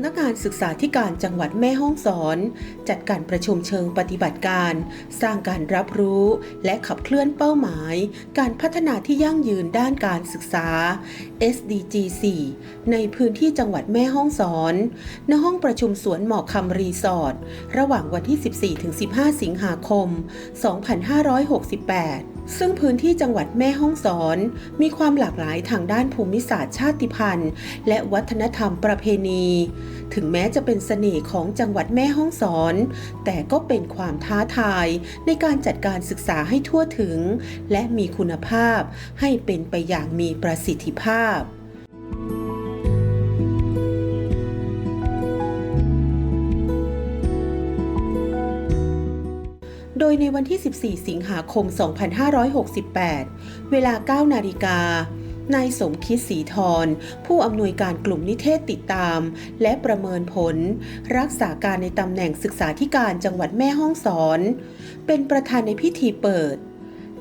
ำนักงานศึกษาธิการจังหวัดแม่ฮ่องสอน จัดการประชุมเชิงปฏิบัติการ สร้างการรับรู้และขับเคลื่อนเป้าหมาย การพัฒนาที่ยั่งยืนด้านการศึกษา SDG 4ในพื้นที่จังหวัดแม่ฮ่องสอนณห้องประชุมสวนหมอกคำรีสอร์ทระหว่างวันที่ 14-15 สิงหาคม 2568 ซึ่งพื้นที่จังหวัดแม่ฮ่องสอน มีความหลากหลายทางด้านภูมิศาสตร์ชาติพันธุ์ และวัฒนธรรมประเพณี ถึงแม้จะเป็นเสน่ห์ของจังหวัดแม่ฮ่องสอน แต่ก็เป็นความท้าทายในการจัดการศึกษาให้ทั่วถึง และมีคุณภาพให้เป็นไปอย่างมีประสิทธิภาพ ยในวันที่ 14 สิงหาคม 2568 เวลา 9 นาฬิกา นายสมคิดศรีธรผู้อำนวยการกลุ่มนิเทศติดตาม และประเมินผล รักษาการในตำแหน่งศึกษาธิการจังหวัดแม่ฮ่องสอน เป็นประธานในพิธีเปิด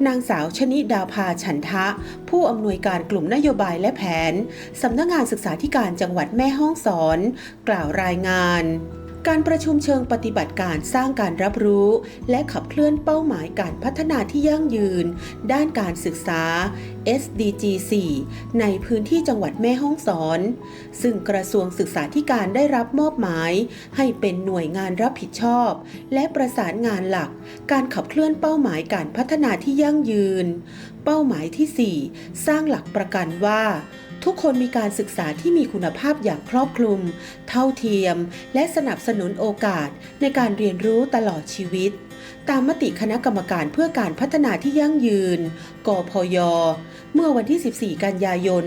นางสาวชนิดาภาฉันทะ ผู้อำนวยการกลุ่มนโยบายและแผน สำนักงานศึกษาธิการจังหวัดแม่ฮ่องสอน กล่าวรายงาน การประชุมเชิงปฏิบัติการสร้างการรับรู้ และขับเคลื่อนเป้าหมายการพัฒนาที่ยั่งยืน ด้านการศึกษา SDG 4 ในพื้นที่จังหวัดแม่ฮ่องสอน ซึ่งกระทรวงศึกษาธิการได้รับมอบหมาย ให้เป็นหน่วยงานรับผิดชอบ และประสานงานหลัก การขับเคลื่อนเป้าหมายการพัฒนาที่ยั่งยืน เป้าหมายที่ 4 สร้างหลักประกันว่า ทุกคนมีการศึกษาที่มีคุณภาพอย่างครอบคลุม เท่าเทียม และสนับสนุนโอกาสในการเรียนรู้ตลอดชีวิต ตามมติคณะกรรมการเพื่อการพัฒนาที่ยั่งยืน กพย เมื่อวันที่ 14 กันยายน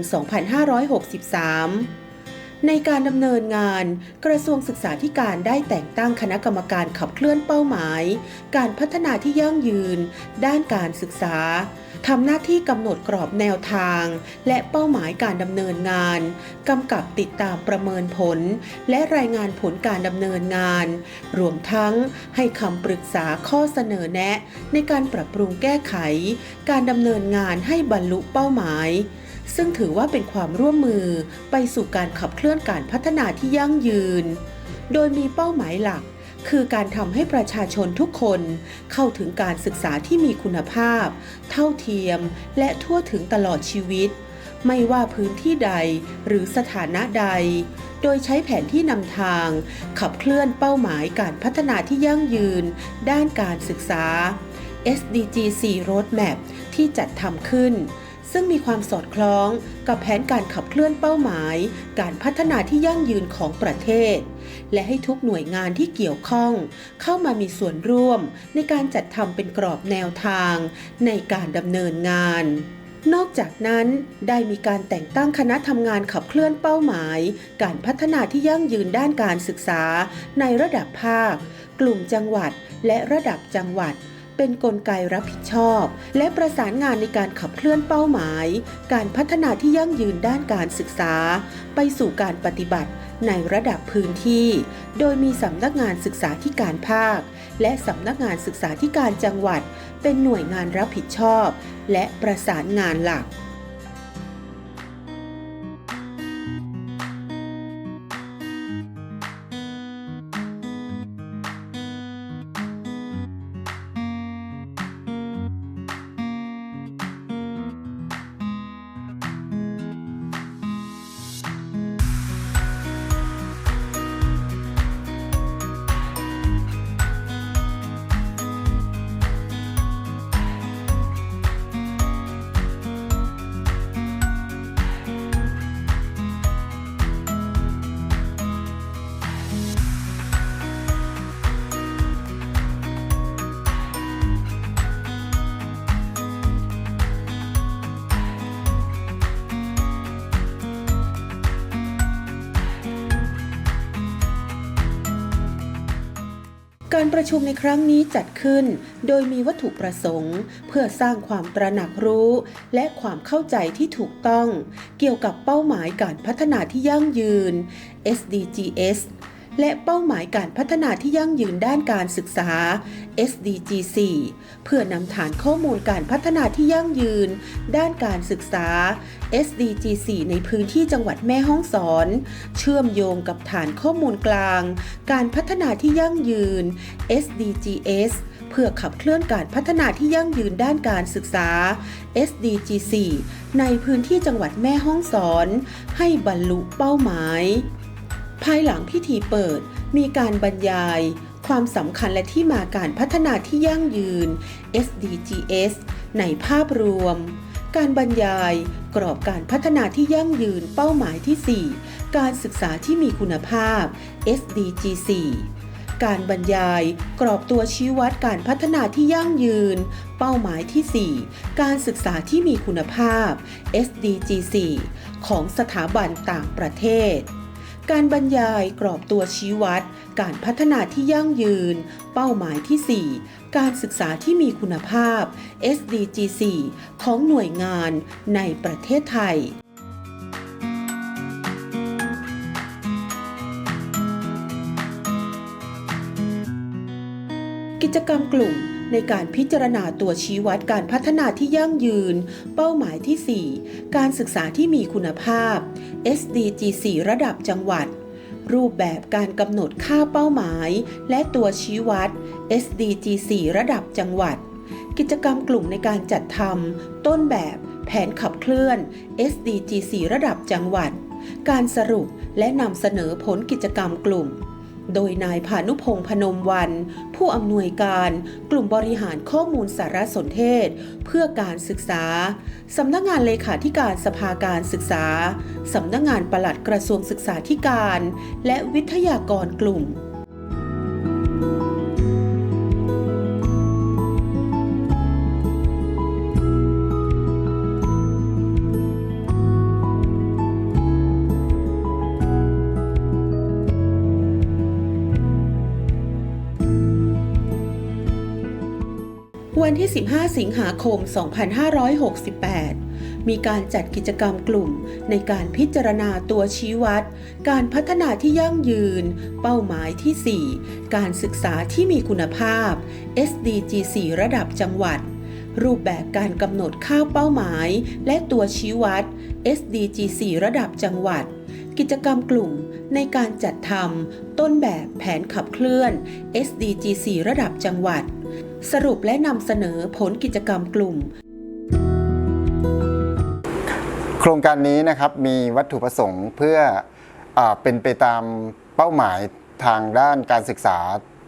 2563ในการดำเนินงาน กระทรวงศึกษาธิการได้แต่งตั้งคณะกรรมการขับเคลื่อนเป้าหมาย การพัฒนาที่ยั่งยืน ด้านการศึกษา ทำหน้าที่กำหนดกรอบแนวทาง และเป้าหมายการดำเนินงานกำกับติดตามประเมินผล และรายงานผลการดำเนินงาน รวมทั้งให้คำปรึกษาข้อเสนอแนะ ในการปรับปรุงแก้ไข การดำเนินงานให้บรรลุเป้าหมายซึ่งถือว่าเป็นความร่วมมือไปสู่การขับเคลื่อนการพัฒนาที่ยั่งยืน โดยมีเป้าหมายหลัก คือการทำให้ประชาชนทุกคนเข้าถึงการศึกษาที่มีคุณภาพ เท่าเทียม และทั่วถึงตลอดชีวิต ไม่ว่าพื้นที่ใดหรือสถานะใด โดยใช้แผนที่นำทาง ขับเคลื่อนเป้าหมายการพัฒนาที่ยั่งยืน ด้านการศึกษา SDG 4 Roadmap ที่จัดทำขึ้น ซึ่งมีความสอดคล้องกับแผนการขับเคลื่อนเป้าหมาย การพัฒนาที่ยั่งยืนของประเทศ และให้ทุกหน่วยงานที่เกี่ยวข้อง เข้ามามีส่วนร่วมในการจัดทำเป็นกรอบแนวทาง ในการดำเนินงานนอกจากนั้นได้มีการแต่งตั้งคณะทำงานขับเคลื่อนเป้าหมาย การพัฒนาที่ยั่งยืนด้านการศึกษา ในระดับภาค กลุ่มจังหวัด และระดับจังหวัด เป็นนกลไกรับผิดชอบ และประสานงานในการขับเคลื่อนเป้าหมาย การพัฒนาที่ยั่งยืนด้านการศึกษา ไปสู่การปฏิบัติในระดับพื้นที่ โดยมีสำนักงานศึกษาธิการภาค และสำนักงานศึกษาธิการจังหวัด เป็นหน่วยงานรับผิดชอบ และประสานงานหลัก การประชุมในครั้งนี้จัดขึ้น โดยมีวัตถุประสงค์ เพื่อสร้างความตระหนักรู้ และความเข้าใจที่ถูกต้อง เกี่ยวกับเป้าหมายการพัฒนาที่ยั่งยืน SDGs และเป้าหมายการพัฒนาที่ยั่งยืนด้านการศึกษา SDG 4 เพื่อนำฐานข้อมูลการพัฒนาที่ยั่งยืน ด้านการศึกษา SDG 4 ในพื้นที่จังหวัดแม่ฮ่องสอน เชื่อมโยงกับฐานข้อมูลกลาง การพัฒนาที่ยั่งยืน SDGs เพื่อขับเคลื่อนการพัฒนาที่ยั่งยืนด้านการศึกษา SDG 4 ในพื้นที่จังหวัดแม่ฮ่องสอน ให้บรรลุเป้าหมาย ภายหลังพิธีเปิดมีการบรรยาย ความสำคัญและที่มาการพัฒนาที่ยั่งยืน SDGs ในภาพรวม การบรรยายกรอบการพัฒนาที่ยั่งยืนเป้าหมายที่ 4 การศึกษาที่มีคุณภาพ SDG 4การบรรยายกรอบตัวชี้วัดการพัฒนาที่ยั่งยืน เป้าหมายที่ 4 การศึกษาที่มีคุณภาพ SDG 4ของสถาบันต่างประเทศ การบรรยายกรอบตัวชี้วัด การพัฒนาที่ยั่งยืน เป้าหมายที่ 4 การศึกษาที่มีคุณภาพ SDG 4ของหน่วยงานในประเทศไทยกิจกรรมกลุ่ม ในการพิจารณาตัวชี้วัดการพัฒนาที่ยั่งยืน เป้าหมายที่ 4 การศึกษาที่มีคุณภาพ SDG 4ระดับจังหวัด รูปแบบการกำหนดค่าเป้าหมาย และตัวชี้วัด SDG 4ระดับจังหวัด กิจกรรมกลุ่มในการจัดทำต้นแบบแผนขับเคลื่อน SDG 4ระดับจังหวัด การสรุปและนำเสนอผลกิจกรรมกลุ่ม โดยนายพานุพงษ์พนมวัน ผู้อำนวยการกลุ่มบริหารข้อมูลสารสนเทศ เพื่อการศึกษา สำนักงานเลขาธิการสภาการศึกษา สำนักงานปลัดกระทรวงศึกษาธิการ และวิทยากรกลุ่ม วันที่15สิงหาคม 2568 มีการจัดกิจกรรมกลุ่มในการพิจารณาตัวชี้วัด การพัฒนาที่ยั่งยืน เป้าหมายที่ 4 การศึกษาที่มีคุณภาพ SDG 4 ระดับจังหวัด รูปแบบการกำหนดค่าเป้าหมาย และตัวชี้วัด SDG 4 ระดับจังหวัด กิจกรรมกลุ่มในการจัดทำต้นแบบแผนขับเคลื่อน SDG 4 ระดับจังหวัด สรุปและนำเสนอผลกิจกรรมกลุ่ม โครงการนี้นะครับมีวัตถุประสงค์เพื่ออเป็นไปตามเป้าหมายทางด้านการศึกษา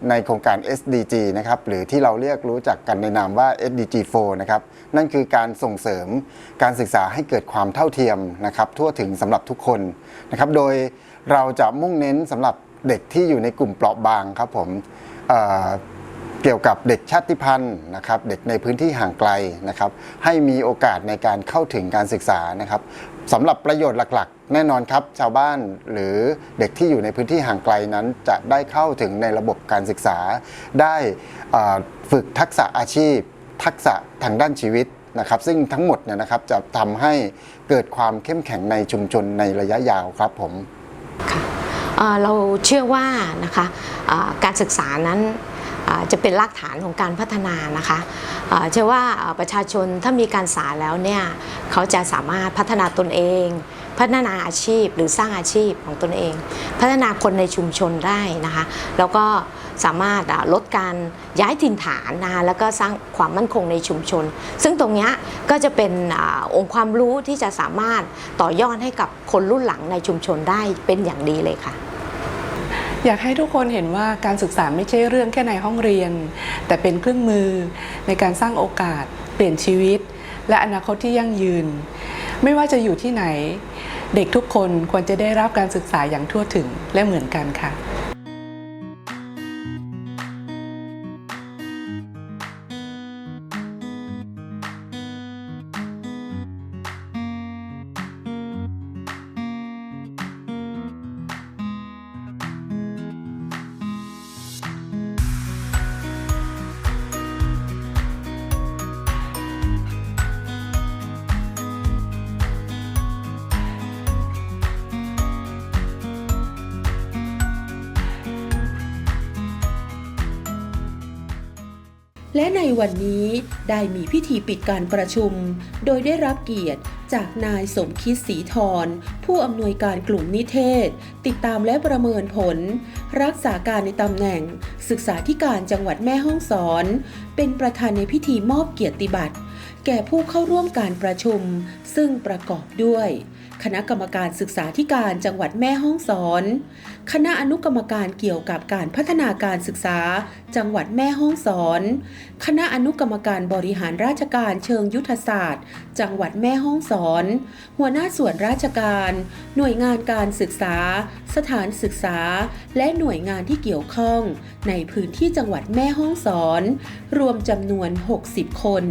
ในโครงการ SDG นะครับหรือที่เราเรียกรู้จักกันในนามว่า SDG 4นะครับนั่นคือการส่งเสริมการศึกษาให้เกิดความเท่าเทียมนะครับทั่วถึงสำหรับทุกคนนะครับโดยเราจะมุ่งเน้นสำหรับเด็กที่อยู่ในกลุ่มเปราะบางครับผม เกี่ยวกับเด็กชาติพันธุ์นะครับ เด็กในพื้นที่ห่างไกลนะครับ ให้มีโอกาสในการเข้าถึงการศึกษานะครับสำหรับประโยชน์หลักๆ แน่นอนครับ ชาวบ้านหรือเด็กที่อยู่ในพื้นที่ห่างไกลนั้น จะได้เข้าถึงในระบบการศึกษา ได้ฝึกทักษะอาชีพ ทักษะทางด้านชีวิตนะครับ ซึ่งทั้งหมดเนี่ยนะครับจะทำให้เกิดความเข้มแข็งในชุมชนในระยะยาวครับผมเอ่อเราเชื่อว่านะคะการศึกษานั้น จะเป็นรากฐานของการพัฒนานะคะเชื่อว่าประชาชนถ้ามีการศึกษาแล้วเนี่ยเขาจะสามารถพัฒนาตนเอง พัฒนาอาชีพหรือสร้างอาชีพของตนเอง พัฒนาคนในชุมชนได้นะคะแล้วก็สามารถลดการย้ายถิ่นฐานนะคะแล้วก็สร้างความมั่นคงในชุมชน ซึ่งตรงนี้ก็จะเป็นอองค์ความรู้ที่จะสามารถต่อยอดให้กับคนรุ่นหลังในชุมชนได้เป็นอย่างดีเลยค่ะ อยากให้ทุกคนเห็นว่าการศึกษาไม่ใช่เรื่องแค่ในห้องเรียน แต่เป็นเครื่องมือในการสร้างโอกาส เปลี่ยนชีวิต และอนาคตที่ยั่งยืน ไม่ว่าจะอยู่ที่ไหน เด็กทุกคนควรจะได้รับการศึกษาอย่างทั่วถึงและเหมือนกันค่ะ และในวันนี้ได้มีพิธีปิดการประชุม โดยได้รับเกียรติจากนายสมคิดศรีธรผู้อำนวยการกลุ่มนิเทศ ติดตามและประเมินผล รักษาการในตำแหน่ง ศึกษาธิการจังหวัดแม่ฮ่องสอน เป็นประธานในพิธีมอบเกียรติบัตร แก่ผู้เข้าร่วมการประชุม ซึ่งประกอบด้วย คณะกรรมการศึกษาธิการจังหวัดแม่ฮ่องสอน คณะอนุกรรมการเกี่ยวกับการพัฒนาการศึกษา จังหวัดแม่ฮ่องสอน คณะอนุกรรมการบริหารราชการเชิงยุทธศาสตร์ จังหวัดแม่ฮ่องสอน หัวหน้าส่วนราชการ หน่วยงานการศึกษา สถานศึกษา และหน่วยงานที่เกี่ยวข้อง ในพื้นที่จังหวัดแม่ฮ่องสอน รวมจำนวน 60 คน